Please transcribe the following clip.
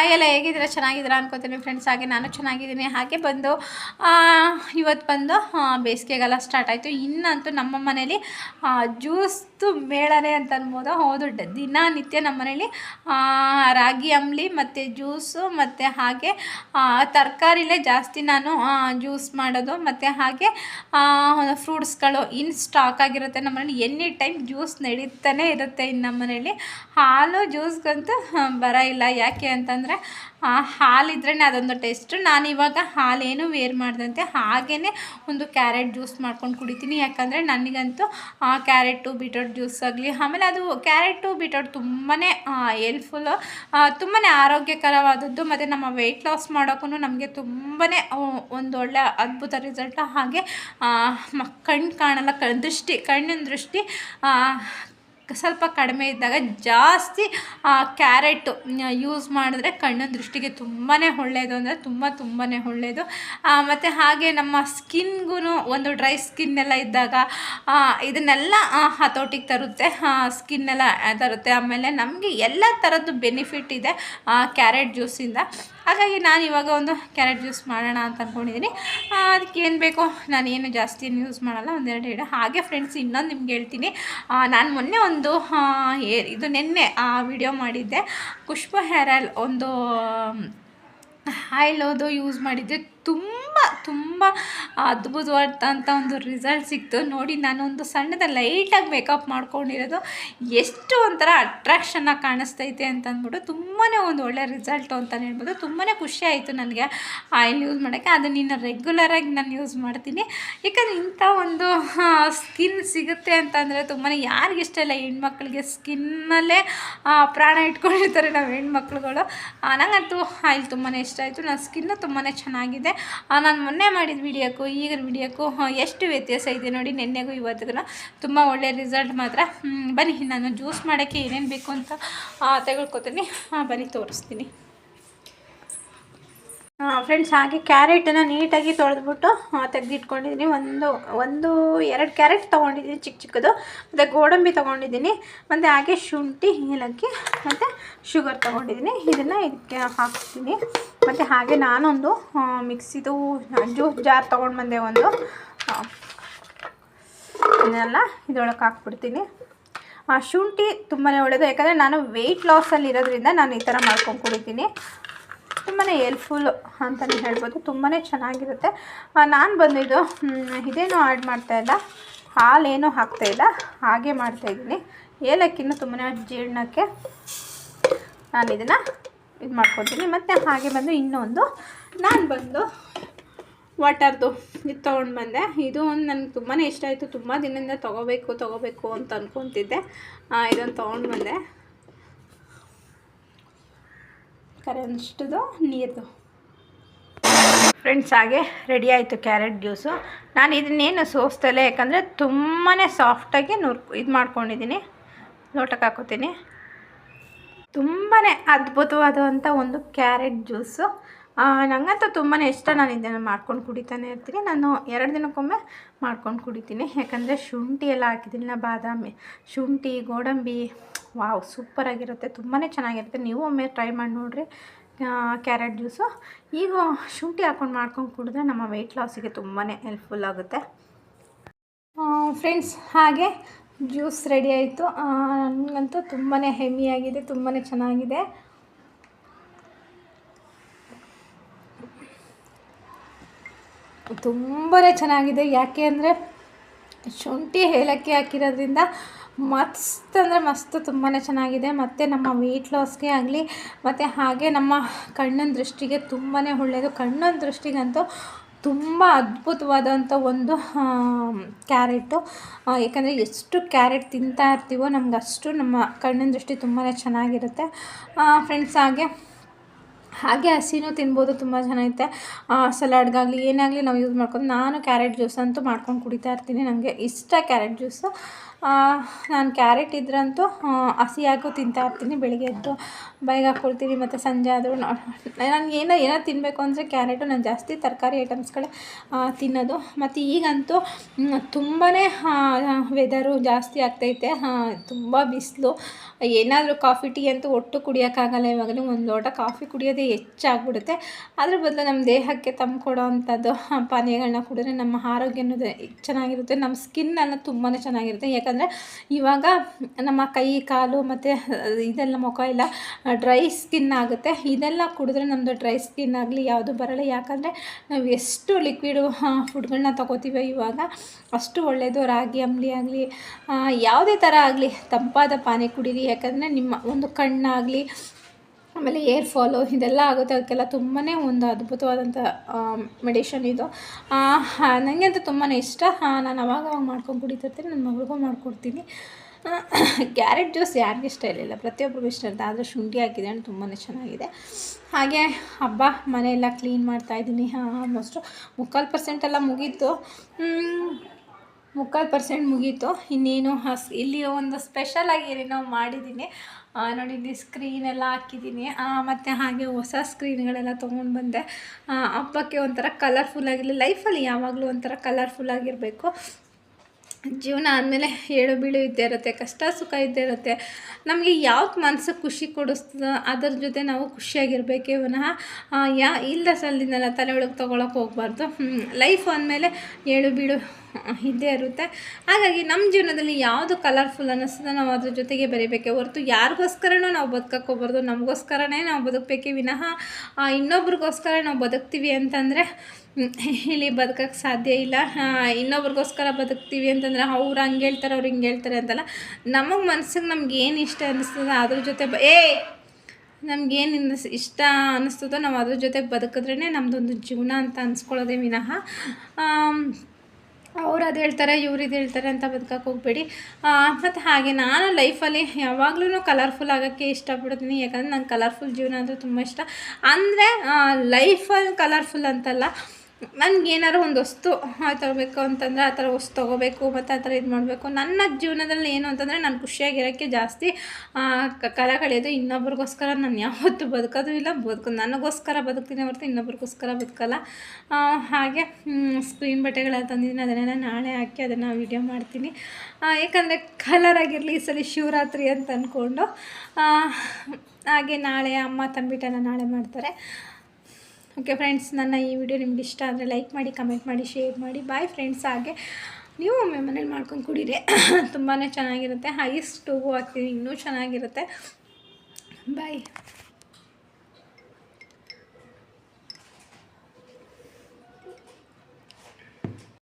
Hi ಎಲ್ಲ ಹೇಗಿದ್ದೀರಾ? ಚೆನ್ನಾಗಿದ್ದೀರಾ ಅನ್ಕೋತೀನಿ ಫ್ರೆಂಡ್ಸ್ ಹಾಗೆ ನಾನು ಚೆನ್ನಾಗಿದ್ದೀನಿ. ಹಾಗೆ ಬಂದು ಇವತ್ತು ಬಂದು ಬೇಸಿಗೆಗಾಲ ಸ್ಟಾರ್ಟ್ ಆಯಿತು. ಇನ್ನಂತೂ ನಮ್ಮ ಮನೇಲಿ ಜ್ಯೂಸ್ದು ಮೇಳನೆ ಅಂತ ಅನ್ಬೋದು. ಹೌದು ದಿನನಿತ್ಯ ನಮ್ಮ ಮನೇಲಿ ರಾಗಿ ಅಂಬ್ಲಿ, ಮತ್ತು ಜ್ಯೂಸು, ಮತ್ತು ಹಾಗೆ ತರಕಾರಿಲೇ ಜಾಸ್ತಿ ನಾನು ಜ್ಯೂಸ್ ಮಾಡೋದು. ಮತ್ತು ಹಾಗೆ ಫ್ರೂಟ್ಸ್ಗಳು ಇನ್ ಸ್ಟಾಕ್ ಆಗಿರುತ್ತೆ ನಮ್ಮ ಮನೇಲಿ. ಎನಿ ಟೈಮ್ ಜ್ಯೂಸ್ ನಡೀತಾನೆ ಇರುತ್ತೆ ಇನ್ನು ನಮ್ಮ ಮನೇಲಿ. ಹಾಲು, ಜ್ಯೂಸ್ಗಂತೂ ಬರ ಇಲ್ಲ. ಯಾಕೆ ಅಂತಂದರೆ ಹಾಲಿದ್ರೇ ಅದೊಂದು ಟೇಸ್ಟು. ಇವಾಗ ಹಾಲೇನು ವೇರ್ ಮಾಡ್ದಂತೆ ಹಾಗೇ ಒಂದು ಕ್ಯಾರೆಟ್ ಜ್ಯೂಸ್ ಮಾಡ್ಕೊಂಡು ಕುಡಿತೀನಿ. ಯಾಕಂದರೆ ನನಗಂತೂ ಕ್ಯಾರೆಟು, ಬೀಟ್ರೋಟ್ ಜ್ಯೂಸ್ ಆಗಲಿ, ಆಮೇಲೆ ಅದು ಕ್ಯಾರೆಟು, ಬೀಟ್ರೋಟ್ ತುಂಬಾ ಹೆಲ್ಪ್ಫುಲ್ಲು ತುಂಬಾ ಆರೋಗ್ಯಕರವಾದದ್ದು. ಮತ್ತು ನಮ್ಮ ವೆಯ್ಟ್ ಲಾಸ್ ಮಾಡೋಕ್ಕೂ ನಮಗೆ ತುಂಬಾ ಒಂದು ಒಳ್ಳೆ ಅದ್ಭುತ ರಿಸಲ್ಟ್ ಹಾಗೆ ಕಣ್ಣು ಕಾಣಲ್ಲ ಕ ದೃಷ್ಟಿ, ಕಣ್ಣಿನ ದೃಷ್ಟಿ ಸ್ವಲ್ಪ ಕಡಿಮೆ ಇದ್ದಾಗ ಜಾಸ್ತಿ ಕ್ಯಾರೆಟು ಯೂಸ್ ಮಾಡಿದ್ರೆ ಕಣ್ಣಿನ ದೃಷ್ಟಿಗೆ ತುಂಬಾ ಒಳ್ಳೆಯದು ಅಂದರೆ ತುಂಬ ತುಂಬಾ ಒಳ್ಳೆಯದು ಮತ್ತು ಹಾಗೆ ನಮ್ಮ ಸ್ಕಿನ್ಗೂ ಒಂದು ಡ್ರೈ ಸ್ಕಿನ್ನೆಲ್ಲ ಇದ್ದಾಗ ಇದನ್ನೆಲ್ಲ ಹತೋಟಿಗೆ ತರುತ್ತೆ. ಸ್ಕಿನ್ನೆಲ್ಲ ತರುತ್ತೆ. ಆಮೇಲೆ ನಮಗೆ ಎಲ್ಲ ಥರದ್ದು ಬೆನಿಫಿಟ್ ಇದೆ ಕ್ಯಾರೆಟ್ ಜ್ಯೂಸಿಂದ. ಹಾಗಾಗಿ ನಾನು ಇವಾಗ ಒಂದು ಕ್ಯಾರೆಟ್ ಜ್ಯೂಸ್ ಮಾಡೋಣ ಅಂತ ಅಂದ್ಕೊಂಡಿದ್ದೀನಿ ಅದಕ್ಕೆ ಏನು ಬೇಕೋ? ನಾನು ಏನು ಜಾಸ್ತಿ ಏನು ಯೂಸ್ ಮಾಡಲ್ಲ ಒಂದೆರಡು ಎರಡು ಹಾಗೆ ಫ್ರೆಂಡ್ಸ್ ಇನ್ನೊಂದು ನಿಮ್ಗೆ ಹೇಳ್ತೀನಿ. ನಾನು ಮೊನ್ನೆ ಒಂದು ಇದು ನಿನ್ನೆ ವಿಡಿಯೋ ಮಾಡಿದ್ದೆ. ಪುಷ್ಪ ಹೇರ್ ಆಯಿಲ್ ಒಂದು ಆಯಿಲ್ ಅದು ಯೂಸ್ ಮಾಡಿದ್ದೆ. ತುಂಬ ತುಂಬ ತುಂಬ ಅದ್ಭುತವಾದಂಥ ಒಂದು ರಿಸಲ್ಟ್ ಸಿಕ್ತು. ನೋಡಿ ನಾನು ಒಂದು ಸಣ್ಣದ ಲೈಟಾಗಿ ಮೇಕಪ್ ಮಾಡ್ಕೊಂಡಿರೋದು. ಎಷ್ಟು ಒಂಥರ ಅಟ್ರಾಕ್ಷನ್ನಾಗಿ ಕಾಣಿಸ್ತೈತೆ ಅಂತ ಅಂದ್ಬಿಟ್ಟು ತುಂಬಾ ಒಂದು ಒಳ್ಳೆ ರಿಸಲ್ಟು ಅಂತಲೇ ಹೇಳ್ಬೋದು. ತುಂಬಾ ಖುಷಿ ಆಯಿತು ನನಗೆ ಆಯಿಲ್ ಯೂಸ್ ಮಾಡೋಕ್ಕೆ. ಅದನ್ನು ಇನ್ನು ರೆಗ್ಯುಲರಾಗಿ ನಾನು ಯೂಸ್ ಮಾಡ್ತೀನಿ. ಯಾಕಂದರೆ ಇಂಥ ಒಂದು ಸ್ಕಿನ್ ಸಿಗುತ್ತೆ ಅಂತಂದರೆ ತುಂಬಾ ಯಾರಿಗಿಷ್ಟ ಇಲ್ಲ ಹೆಣ್ಮಕ್ಳಿಗೆ ಸ್ಕಿನ್ನಲ್ಲೇ ಪ್ರಾಣ ಇಟ್ಕೊಂಡಿರ್ತಾರೆ ನಾವು ಹೆಣ್ಮಕ್ಳುಗಳು. ನನಗಂತೂ ಆಯಿಲ್ ತುಂಬಾ ಇಷ್ಟ ಆಯಿತು. ನನ್ನ ಸ್ಕಿನ್ನು ತುಂಬಾ ಚೆನ್ನಾಗಿದೆ. ನಾನು ಮೊನ್ನೆ ಮಾಡಿದ ವಿಡಿಯೋಕ್ಕೂ, ಈಗಿನ ವಿಡಿಯೋಕ್ಕೂ ಎಷ್ಟು ವ್ಯತ್ಯಾಸ ಇದೆ ನೋಡಿ ನಿನ್ನೆಗೂ ಇವತ್ತಿಗೂ ತುಂಬ ಒಳ್ಳೆಯ ರಿಸಲ್ಟ್ ಮಾತ್ರ. ಬನ್ನಿ, ನಾನು ಜ್ಯೂಸ್ ಮಾಡೋಕ್ಕೆ ಏನೇನು ಬೇಕು ಅಂತ ತೆಗೆದುಕೊತೀನಿ. ಬನ್ನಿ, ತೋರಿಸ್ತೀನಿ. ಫ್ರೆಂಡ್ಸ್ ಹಾಗೆ ಕ್ಯಾರೆಟನ್ನು ನೀಟಾಗಿ ತೊಳೆದ್ಬಿಟ್ಟು ತೆಗೆದಿಟ್ಕೊಂಡಿದ್ದೀನಿ ಒಂದು ಒಂದು, ಎರಡು ಕ್ಯಾರೆಟ್ ತೊಗೊಂಡಿದ್ದೀನಿ ಚಿಕ್ಕ ಚಿಕ್ಕದು. ಮತ್ತು ಗೋಡಂಬಿ ತೊಗೊಂಡಿದ್ದೀನಿ ಮತ್ತು ಹಾಗೆ ಶುಂಠಿ, ಏಲಕ್ಕಿ, ಮತ್ತು ಶುಗರ್ ತೊಗೊಂಡಿದ್ದೀನಿ ಇದನ್ನು ಇದಕ್ಕೆ ಹಾಕ್ತೀನಿ. ಮತ್ತು ಹಾಗೆ ನಾನೊಂದು ಮಿಕ್ಸಿದು ಜ್ಯೂಸ್ ಜಾರ್ ತೊಗೊಂಡು ಬಂದೆ ಒಂದು. ಇದನ್ನೆಲ್ಲ ಇದರೊಳಗೆ ಹಾಕ್ಬಿಡ್ತೀನಿ. ಶುಂಠಿ ತುಂಬಾ ಒಳ್ಳೆಯದು ಯಾಕಂದರೆ ನಾನು ವೆಯ್ಟ್ ಲಾಸಲ್ಲಿ ಇರೋದ್ರಿಂದ ನಾನು ಈ ಥರ ಮಾಡ್ಕೊಂಡು ಕುಡಿತೀನಿ. ತುಂಬಾ ಹೆಲ್ಪ್ಫುಲ್ಲು ಅಂತಲೇ ಹೇಳ್ಬೋದು. ತುಂಬಾ ಚೆನ್ನಾಗಿರುತ್ತೆ. ನಾನು ಬಂದಿದ್ದು ಇದೇನು ಆ್ಯಡ್ ಮಾಡ್ತಾಯಿಲ್ಲ ಹಾಲೇನು ಹಾಕ್ತಾಯಿಲ್ಲ ಹಾಗೆ ಮಾಡ್ತಾಯಿದ್ದೀನಿ ಏಲಕ್ಕಿನೂ ತುಂಬಾ ಜೀರ್ಣಕ್ಕೆ ನಾನು ಇದನ್ನು ಇದು ಮಾಡ್ಕೊತೀನಿ ಮತ್ತು ಹಾಗೆ ಬಂದು ಇನ್ನೊಂದು, ನಾನು ಬಂದು ವಾಟರ್ದು ಇದು ತೊಗೊಂಡು ಬಂದೆ. ಇದು ಒಂದು ನನಗೆ ತುಂಬಾ ಇಷ್ಟ ಆಯಿತು. ತುಂಬ ದಿನದಿಂದ ತೊಗೋಬೇಕು ತೊಗೋಬೇಕು ಅಂತ ಅಂದ್ಕೊತಿದ್ದೆ ಇದೊಂದು ತೊಗೊಂಡು ಬಂದೆ. ಕರೆನ್ಸ್ಟದು ನೀರು ಫ್ರೆಂಡ್ಸ್, ಹಾಗೆ ರೆಡಿ ಆಯಿತು ಕ್ಯಾರೆಟ್ ಜ್ಯೂಸು ನಾನು ಇದನ್ನೇನು ಸೋಸ್ತಲ್ಲ ಯಾಕಂದರೆ ತುಂಬಾ ಸಾಫ್ಟಾಗಿ ನುರ್, ಇದು ಮಾಡ್ಕೊಂಡಿದ್ದೀನಿ ಲೋಟಕ್ಕೆ ಹಾಕೋತೀನಿ. ತುಂಬಾ ಅದ್ಭುತವಾದಂಥ ಒಂದು ಕ್ಯಾರೆಟ್ ಜ್ಯೂಸು ನನಗಂತೂ ತುಂಬಾ ಇಷ್ಟ. ನಾನು ಇದನ್ನು ಮಾಡ್ಕೊಂಡು ಕುಡಿತಾನೆ ಇರ್ತೀನಿ. ನಾನು ಎರಡು ದಿನಕ್ಕೊಮ್ಮೆ ಮಾಡ್ಕೊಂಡು ಕುಡಿತೀನಿ. ಯಾಕಂದರೆ ಶುಂಠಿ ಎಲ್ಲ ಹಾಕಿದ್ದೀನಿ ಬಾದಾಮಿ, ಶುಂಠಿ, ಗೋಡಂಬಿ ವಾವ್ ಸೂಪರಾಗಿರುತ್ತೆ ತುಂಬಾ ಚೆನ್ನಾಗಿರುತ್ತೆ. ನೀವು ಒಮ್ಮೆ ಟ್ರೈ ಮಾಡಿ ನೋಡಿರಿ. ಕ್ಯಾರೆಟ್ ಜ್ಯೂಸು ಈಗ ಶುಂಠಿ ಹಾಕ್ಕೊಂಡು ಮಾಡ್ಕೊಂಡು ಕುಡಿದ್ರೆ ನಮ್ಮ ವೆಯ್ಟ್ ಲಾಸಿಗೆ ತುಂಬಾ ಹೆಲ್ಪ್ಫುಲ್ ಆಗುತ್ತೆ. ಫ್ರೆಂಡ್ಸ್ ಹಾಗೆ ಜ್ಯೂಸ್ ರೆಡಿ ಆಯಿತು. ನನಗಂತೂ ತುಂಬಾ ಹೆಮ್ಮಿಯಾಗಿದೆ ತುಂಬಾ ಚೆನ್ನಾಗಿದೆ. ತುಂಬಾ ಚೆನ್ನಾಗಿದೆ. ಯಾಕೆ ಅಂದರೆ ಶುಂಠಿ ಏಲಕ್ಕಿ ಹಾಕಿರೋದ್ರಿಂದ ಮಸ್ತ್ ಅಂದರೆ ಮಸ್ತ್ ತುಂಬಾ ಚೆನ್ನಾಗಿದೆ. ಮತ್ತು ನಮ್ಮ ವೆಯ್ಟ್ ಲಾಸ್ಗೆ ಆಗಲಿ, ಮತ್ತು ಹಾಗೆ ನಮ್ಮ ಕಣ್ಣಿನ ದೃಷ್ಟಿಗೆ ತುಂಬಾ ಒಳ್ಳೆಯದು ಕಣ್ಣಿನ ದೃಷ್ಟಿಗಂತೂ ತುಂಬ ಅದ್ಭುತವಾದಂಥ ಒಂದು ಕ್ಯಾರೆಟು. ಯಾಕಂದರೆ ಎಷ್ಟು ಕ್ಯಾರೆಟ್ ತಿಂತಾ ಇರ್ತೀವೋ ನಮ್ಗೆ ಅಷ್ಟು ನಮ್ಮ ಕಣ್ಣಿನ ದೃಷ್ಟಿ ತುಂಬಾ ಚೆನ್ನಾಗಿರುತ್ತೆ. ಫ್ರೆಂಡ್ಸ್ ಹಾಗೆ ಹಾಗೆ ಹಸಿನೂ ತಿನ್ಬೋದು, ತುಂಬ ಚೆನ್ನಾಗಿರುತ್ತೆ ಸಲಾಡ್ಗಾಗಲಿ, ಏನಾಗಲಿ ನಾವು ಯೂಸ್ ಮಾಡ್ಕೊಂಡು, ನಾನು ಕ್ಯಾರೆಟ್ ಜ್ಯೂಸ್ ಅಂತೂ ಮಾಡ್ಕೊಂಡು ಕುಡಿತಾ ಇರ್ತೀನಿ. ನನಗೆ ಇಷ್ಟ ಕ್ಯಾರೆಟ್ ಜ್ಯೂಸು ನಾನು ಕ್ಯಾರೆಟ್ ಇದ್ರಂತೂ ಹಸಿಯಾಗೂ ತಿಂತಾ ಇರ್ತೀನಿ ಬೆಳಿಗ್ಗೆ ಎದ್ದು. ಬಾಯಿಗೆ ಹಾಕ್ಕೊಳ್ತೀನಿ ಮತ್ತು ಸಂಜೆ ಆದರೂ ನಾನು ಏನೋ ಏನೋ ತಿನ್ನಬೇಕು ಅಂದರೆ ಕ್ಯಾರೆಟು, ನಾನು ಜಾಸ್ತಿ ತರಕಾರಿ ಐಟಮ್ಸ್ಗಳೇ ತಿನ್ನೋದು. ಮತ್ತು ಈಗಂತೂ ತುಂಬಾ ವೆದರು ಜಾಸ್ತಿ ಆಗ್ತೈತೆ. ತುಂಬ ಬಿಸಿಲು. ಏನಾದರೂ ಕಾಫಿ, ಟೀ ಅಂತೂ ಒಟ್ಟು ಕುಡಿಯೋಕ್ಕಾಗಲ್ಲ ಇವಾಗಲೇ. ಒಂದು ಲೋಟ ಕಾಫಿ ಕುಡಿಯೋದೇ ಹೆಚ್ಚಾಗ್ಬಿಡುತ್ತೆ. ಅದ್ರ ಬದಲು ನಮ್ಮ ದೇಹಕ್ಕೆ ತಂಬ್ಕೊಡೋ ಕೊಡೋ ಅಂಥದ್ದು ಪಾನೀಯಗಳನ್ನ ಕುಡಿದ್ರೆ ನಮ್ಮ ಆರೋಗ್ಯ ಅನ್ನೋದು ಚೆನ್ನಾಗಿರುತ್ತೆ. ನಮ್ಮ ಸ್ಕಿನ್ ಅನ್ನೋದು ತುಂಬಾ ಚೆನ್ನಾಗಿರುತ್ತೆ. ಯಾಕಂದರೆ ಇವಾಗ ನಮ್ಮ ಕೈ, ಕಾಲು ಮತ್ತು, ಇದೆಲ್ಲ ಮುಖ ಎಲ್ಲ ಡ್ರೈ ಸ್ಕಿನ್ ಆಗುತ್ತೆ. ಇದೆಲ್ಲ ಕುಡಿದ್ರೆ ನಮ್ಮದು ಡ್ರೈ ಸ್ಕಿನ್ ಆಗಲಿ ಯಾವುದು ಬರಲ್ಲ. ಯಾಕಂದರೆ ನಾವು ಎಷ್ಟು ಲಿಕ್ವಿಡು ಫುಡ್ಗಳನ್ನ ತೊಗೋತೀವಿ ಇವಾಗ ಅಷ್ಟು ಒಳ್ಳೆಯದು ರಾಗಿ ಅಂಬಲಿ ಆಗಲಿ ಯಾವುದೇ ಥರ ಆಗಲಿ ತಂಪಾದ ಪಾನಿ ಕುಡೀರಿ. ಯಾಕಂದರೆ ನಿಮ್ಮ ಒಂದು ಕಣ್ಣಾಗಲಿ ಆಮೇಲೆ ಏರ್ ಫಾಲು ಇದೆಲ್ಲ ಆಗುತ್ತೆ. ಅದಕ್ಕೆಲ್ಲ ತುಂಬಾ ಒಂದು ಅದ್ಭುತವಾದಂಥ ಮೆಡಿಷನ್ ಇದು. ನನಗೆ ಅಂತ ತುಂಬಾ ಇಷ್ಟ. ನಾನು ಅವಾಗ ಅವಾಗ ಮಾಡ್ಕೊಂಡು ಕುಡಿತಿರ್ತೀನಿ. ನನ್ನ ಮಗಳಿಗೂ ಮಾಡಿಕೊಡ್ತೀನಿ. ಕ್ಯಾರೆಟ್ ಜ್ಯೂಸ್ ಯಾರಿಗೂ ಇಷ್ಟ ಇರಲಿಲ್ಲ. ಪ್ರತಿಯೊಬ್ಬರಿಗೂ ಇಷ್ಟ ಇರುತ್ತೆ. ಆದರೆ ಶುಂಠಿ ಹಾಕಿದೆ ತುಂಬಾ ಚೆನ್ನಾಗಿದೆ. ಹಾಗೆ ಹಬ್ಬ, ಮನೆಯೆಲ್ಲ ಕ್ಲೀನ್ ಮಾಡ್ತಾಯಿದ್ದೀನಿ ಆಲ್ಮೋಸ್ಟು ಮುಕ್ಕಾಲು ಪರ್ಸೆಂಟ್ ಎಲ್ಲ ಮುಗೀತು. ಮುಕ್ಕಾಲು ಪರ್ಸೆಂಟ್ ಮುಗೀತು. ಇನ್ನೇನು ಹಸ್ ಇಲ್ಲಿ ಒಂದು ಸ್ಪೆಷಲಾಗಿ ನಾವು ಮಾಡಿದ್ದೀನಿ. ನೋಡಿ, ಇಲ್ಲಿ ಸ್ಕ್ರೀನ್ ಎಲ್ಲ ಹಾಕಿದ್ದೀನಿ. ಮತ್ತು ಹಾಗೆ ಹೊಸ ಸ್ಕ್ರೀನ್ಗಳೆಲ್ಲ ತೊಗೊಂಡು ಬಂದೆ. ಹಬ್ಬಕ್ಕೆ ಒಂಥರ ಕಲರ್ಫುಲ್ ಆಗಿರಲಿ ಲೈಫಲ್ಲಿ ಯಾವಾಗಲೂ ಒಂಥರ ಕಲರ್ಫುಲ್ ಆಗಿರಬೇಕು. ಜೀವನ ಆದಮೇಲೆ ಏಳು ಬೀಳು ಇದ್ದೇ ಇರುತ್ತೆ, ಕಷ್ಟ ಸುಖ ಇದ್ದೇ ಇರುತ್ತೆ. ನಮಗೆ ಯಾವ್ದು ಮನಸ್ಸು ಖುಷಿ ಕೊಡಿಸ್ತದೋ ಅದರ ಜೊತೆ ನಾವು ಖುಷಿಯಾಗಿರಬೇಕೇ ವಿನಃ ಯಾ ಇಲ್ಲದ ಸಲ್ಲಿನಲ್ಲ ತಲೆ ಒಳಗೆ ತೊಗೊಳಕ್ಕೆ ಹೋಗ್ಬಾರ್ದು. ಲೈಫ್ ಅಂದಮೇಲೆ ಏಳು ಬೀಳು ಇದ್ದೇ ಇರುತ್ತೆ. ಹಾಗಾಗಿ ನಮ್ಮ ಜೀವನದಲ್ಲಿ ಯಾವುದು ಕಲರ್ಫುಲ್ ಅನ್ನಿಸ್ತದೆ ನಾವು ಅದ್ರ ಜೊತೆಗೆ ಬರೀಬೇಕೆ ಹೊರತು ಯಾರಿಗೋಸ್ಕರನೂ ನಾವು ಬದುಕಕ್ಕೆ ಹೋಗ್ಬಾರ್ದು. ನಮಗೋಸ್ಕರನೇ ನಾವು ಬದುಕಬೇಕೆ ವಿನಃ ಇನ್ನೊಬ್ರಿಗೋಸ್ಕರ ನಾವು ಬದುಕ್ತೀವಿ ಅಂತಂದರೆ ಇಲ್ಲಿ ಬದುಕಕ್ಕೆ ಸಾಧ್ಯ ಇಲ್ಲ. ಇನ್ನೊಬ್ರಿಗೋಸ್ಕರ ಬದುಕ್ತೀವಿ ಅಂತಂದ್ರೆ ಅವ್ರು ಹಂಗೆ ಹೇಳ್ತಾರೆ, ಅವ್ರು ಹಿಂಗೆ ಹೇಳ್ತಾರೆ ಅಂತಲ್ಲ. ನಮಗೆ ಮನ್ಸಿಗೆ ನಮ್ಗೆ ಏನು ಇಷ್ಟ ಅನ್ನಿಸ್ತದೆ ಅದ್ರ ಜೊತೆ ಬ ಏ ನಮ್ಗೇನು ಅನ್ನಿಸ್ ಇಷ್ಟ ಅನ್ನಿಸ್ತದೋ ನಾವು ಅದ್ರ ಜೊತೆ ಬದುಕಿದ್ರೇ ನಮ್ಮದೊಂದು ಜೀವನ ಅಂತ ಅನ್ಸ್ಕೊಳ್ಳೋದೇ ವಿನಃ. ಅವ್ರು ಅದು ಹೇಳ್ತಾರೆ, ಇವ್ರು ಇದು ಹೇಳ್ತಾರೆ ಅಂತ ಬದುಕಕ್ಕೆ ಹೋಗ್ಬೇಡಿ. ಮತ್ತು ಹಾಗೆ ನಾನು ಲೈಫಲ್ಲಿ ಯಾವಾಗಲೂ ಕಲರ್ಫುಲ್ ಆಗೋಕ್ಕೆ ಇಷ್ಟಪಡ್ತೀನಿ. ಯಾಕಂದರೆ ನಂಗೆ ಕಲರ್ಫುಲ್ ಜೀವನ ಅಂದರೆ ತುಂಬ ಇಷ್ಟ. ಅಂದರೆ ಲೈಫಲ್ಲಿ ಕಲರ್ಫುಲ್ ಅಂತಲ್ಲ ಏನಾದ್ರು ಒಂದು ವಸ್ತು ತಗೋಬೇಕು ಅಂತಂದರೆ ಆ ಥರ ವಸ್ತು ತೊಗೋಬೇಕು, ಮತ್ತು ಆ ಥರ ಇದು ಮಾಡಬೇಕು. ನನ್ನ ಜೀವನದಲ್ಲಿ ಏನು ಅಂತಂದರೆ ನಾನು ಖುಷಿಯಾಗಿರೋಕ್ಕೆ ಜಾಸ್ತಿ ಕಾಲ ಕಳೆಯೋದು ಇನ್ನೊಬ್ರಿಗೋಸ್ಕರ. ನಾನು ಯಾವತ್ತೂ ಬದುಕೋದು ಇಲ್ಲ, ಬದುಕು, ನನಗೋಸ್ಕರ ಬದುಕ್ತೀನಿ ಹೊರತು ಇನ್ನೊಬ್ರಿಗೋಸ್ಕರ ಬದುಕಲ್ಲ. ಹಾಗೆ ಸ್ಕ್ರೀನ್ ಬಟ್ಟೆಗಳೆಲ್ಲ ತಂದಿದ್ದೀನಿ, ಅದನ್ನೆಲ್ಲ ನಾಳೆ ಹಾಕಿ ಅದನ್ನು ವೀಡಿಯೋ ಮಾಡ್ತೀನಿ. ಯಾಕಂದರೆ ಕಲರ್ ಆಗಿರಲಿ, ಈ ಸಲ ಶಿವರಾತ್ರಿ ಅಂತ ಅಂದ್ಕೊಂಡು ಹಾಗೆ ನಾಳೆ ಅಮ್ಮ ತಂಬಿಟ್ಟೆಲ್ಲ ನಾಳೆ ಮಾಡ್ತಾರೆ. ಓಕೆ ಫ್ರೆಂಡ್ಸ್ ನನ್ನ ಈ ವಿಡಿಯೋ ನಿಮ್ಗೆ ಇಷ್ಟ ಆದರೆ ಲೈಕ್ ಮಾಡಿ ಕಮೆಂಟ್ ಮಾಡಿ ಶೇರ್ ಮಾಡಿ. ಬಾಯ್ ಫ್ರೆಂಡ್ಸ್ ಹಾಗೆ ನೀವು ಒಮ್ಮೆ ಮನೇಲಿ ಮಾಡ್ಕೊಂಡು ಕುಡೀರಿ. ತುಂಬಾ ಚೆನ್ನಾಗಿರುತ್ತೆ. ಹೈಸ್ಟ್ ಟೂಬು ಹಾಕ್ತೀನಿ ಇನ್ನೂ ಚೆನ್ನಾಗಿರುತ್ತೆ. ಬಾಯ್